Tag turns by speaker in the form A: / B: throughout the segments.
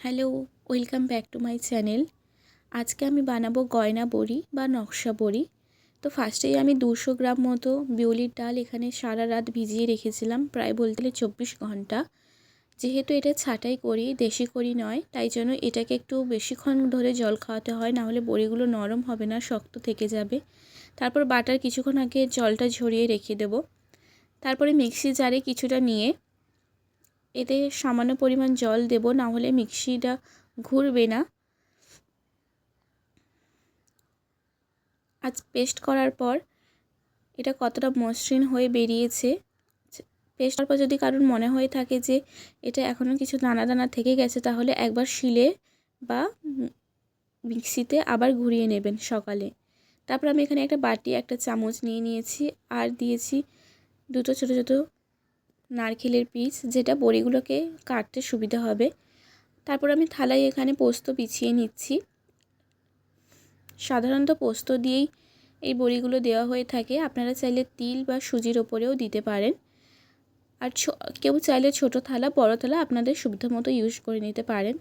A: Hello, welcome back to my channel. আজকে আমি বানাবো গয়না বড়ি বা নকশা বড়ি। তো ফার্স্টেই আমি দুশো গ্রাম মতো বিউলির ডাল এখানে সারা রাত ভিজিয়ে রেখেছিলাম, প্রায় বলতে গেলে চব্বিশ ঘণ্টা। যেহেতু এটা ছাটাই করি, দেশি করি নয়, তাই জন্য এটাকে একটু বেশিক্ষণ ধরে জল খাওয়াতে হয় নাহলে বড়িগুলো নরম হবে না, শক্ত থেকে যাবে। তারপর বাটার কিছুক্ষণ আগে জলটা ঝরিয়ে রেখে দেব। তারপরে মিক্সি জারে কিছুটা নিয়ে এতে সামান্য পরিমাণ জল দেব, না হলে মিক্সিটা ঘুরবে না। আজ পেস্ট করার পর এটা কতটা মসৃণ হয়ে বেরিয়েছে পেস্ট করার পর যদি কারোর মনে হয়ে থাকে যে এটা এখনও কিছু দানা দানা থেকে গেছে, তাহলে একবার শিলে বা মিক্সিতে আবার ঘুরিয়ে নেবেন সকালে। তারপর আমি এখানে একটা বাটি, একটা চামচ নিয়ে নিয়েছি, আর দিয়েছি দুটো ছোটো ছোটো নারকেলের পিস, যেটা বড়িগুলোকে কাটতে সুবিধা হবে। তারপর আমি থালায় এখানে পোস্ত বিছিয়ে নিচ্ছি। সাধারণত পোস্ত দিয়েই এই বড়িগুলো দেওয়া হয়ে থাকে। আপনারা চাইলে তিল বা সুজির ওপরেও দিতে পারেন। আর কেউ চাইলে ছোট থালা, বড় থালা আপনাদের সুবিধা মতো ইউজ করে নিতে পারেন।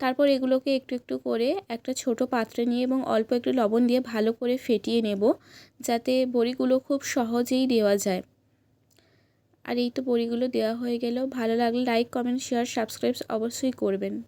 A: তারপর এগুলোকে একটু একটু করে একটা ছোট পাত্রে নিয়ে এবং অল্প একটু লবণ দিয়ে ভালো করে ফেটিয়ে নেব, যাতে বড়িগুলো খুব সহজেই দেওয়া যায়। আর এই তো বড়িগুলো দেওয়া হয়ে গেল। ভালো লাগলে লাইক কমেন্ট শেয়ার সাবস্ক্রাইব অবশ্যই করবেন।